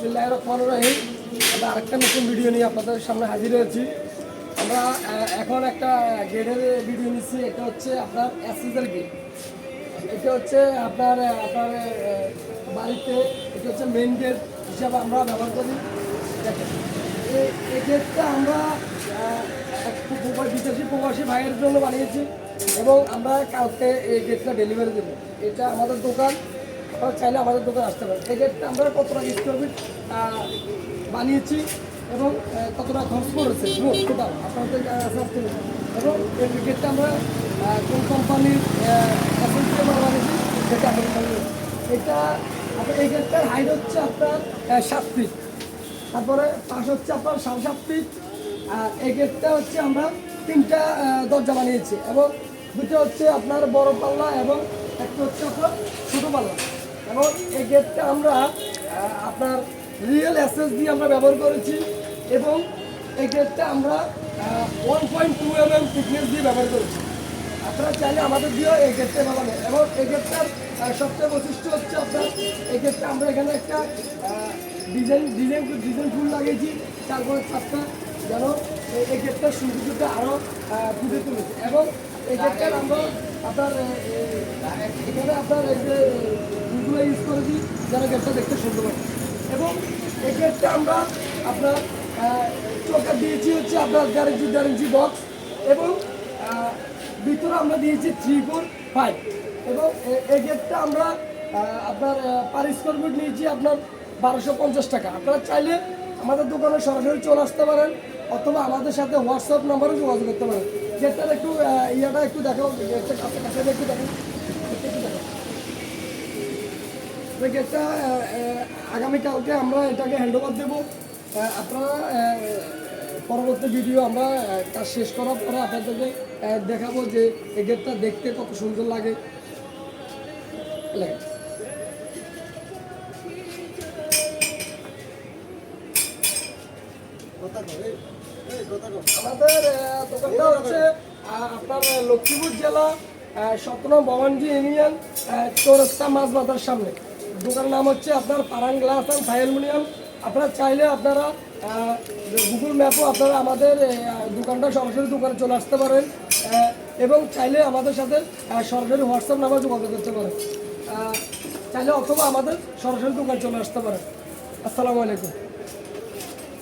বিসমিল্লাহ রহমান রহিম। আমরা আরেকটা নতুন ভিডিও নিয়ে আপনাদের সামনে হাজির হয়েছি। আমরা এখন একটা গেটের ভিডিও নিচ্ছি। এটা হচ্ছে আপনার অ্যাসিসের গেট এটা হচ্ছে আপনার আপনার বাড়িতে, এটা হচ্ছে মেন গেট হিসাবে আমরা ব্যবহার করি। এই- গেটটা আমরা বিদেশি প্রবাসী ভাইয়ের জন্য বানিয়েছি এবং আমরা কাউকে এই গেটটা ডেলিভারি দেবো। এটা আমাদের দোকান। আপনারা চাইলে আমাদের দোকানে আসতে পারেন এই গেটটা আমরা কতটা স্কোয়ার ফিট বানিয়েছি এবং কতটা খরচ করেছে টোটাল আপনাদের। এবং এই গেটটা আমরা কোন কোম্পানির বানিয়েছি, সেটা এটা আপনার এই গেটটার হাইট হচ্ছে আপনার সাত ফিট তারপরে পাশ হচ্ছে আপনার সাড়ে সাত ফিট এই গেটটা হচ্ছে আমরা তিনটা দরজা বানিয়েছি এবং দুটো হচ্ছে আপনার বড় পাল্লা এবং একটা হচ্ছে আপনার ছোটো পাল্লা। এবং এই গেটটা আমরা আপনার রিয়েল অ্যাসেস দিয়ে আমরা ব্যবহার করেছি এবং এই গেটটা আমরা one point two M M thickness দিয়ে ব্যবহার করেছি। আপনারা চাইলে আমাদের দিয়েও এই গেটটা ব্যবহার এবং এই গেটটার সবচেয়ে বৈশিষ্ট্য হচ্ছে আপনার, এই গেটটা আমরা এখানে একটা ডিজাইন ডিজাইন ডিজাইন ফুল লাগিয়েছি। তারপরে ছাদটা যেন এই- এই গেটটার সৌন্দর্যটা আরও ফুটে তুলেছে। এবং এই গেটটার আমরা আপনার এখানে আপনার এই যে ফুলগুলো ইউজ যেন গেটটা দেখতে সুন্দর লাগে এবং এই আমরা আপনার দিয়েছি হচ্ছে আপনার বক্স এবং ভিতরে আমরা দিয়েছি থ্রি ফোর ফাইভ এবং এই আমরা আপনার নিয়েছি আপনার বারোশো পঞ্চাশ টাকা। আপনারা চাইলে আমাদের দোকানে সরাসরি চলে আসতে পারেন, অথবা আমাদের সাথে হোয়াটসঅ্যাপ নাম্বারে যোগাযোগ করতে পারেন। গেটটার একটু ইয়েটা একটু দেখো গেটটা একটু দেখো। গেটটা আগামীকালকে আমরা এটাকে হ্যান্ড ওভার দেবো আপনারা পরবর্তী ভিডিও আমরা কাজ শেষ করার পরে আপনাদেরকে দেখাবো যে এই গেটটা দেখতে কত সুন্দর লাগে। লাগে। আমাদের দোকানটা হচ্ছে আপনার লক্ষ্মীপুর জেলা সপ্তম ভবানজি ইউনিয়ন চৌরাস্তা মাছ বাজার সামনে। দোকানের নাম হচ্ছে আপনার পারাং গ্লাস অ্যান্ড থাই অ্যালুমিনিয়াম আপনারা চাইলে আপনারা গুগল ম্যাপও আপনারা আমাদের দোকানটা সরাসরি দোকানে চলে আসতে পারেন এবং চাইলে আমাদের সাথে সরাসরি হোয়াটসঅ্যাপ নাম্বার যোগাযোগ করতে পারেন। চাইলে অথবা আমাদের সরাসরি দোকানে চলে আসতে পারেন। আসসালামু আলাইকুম।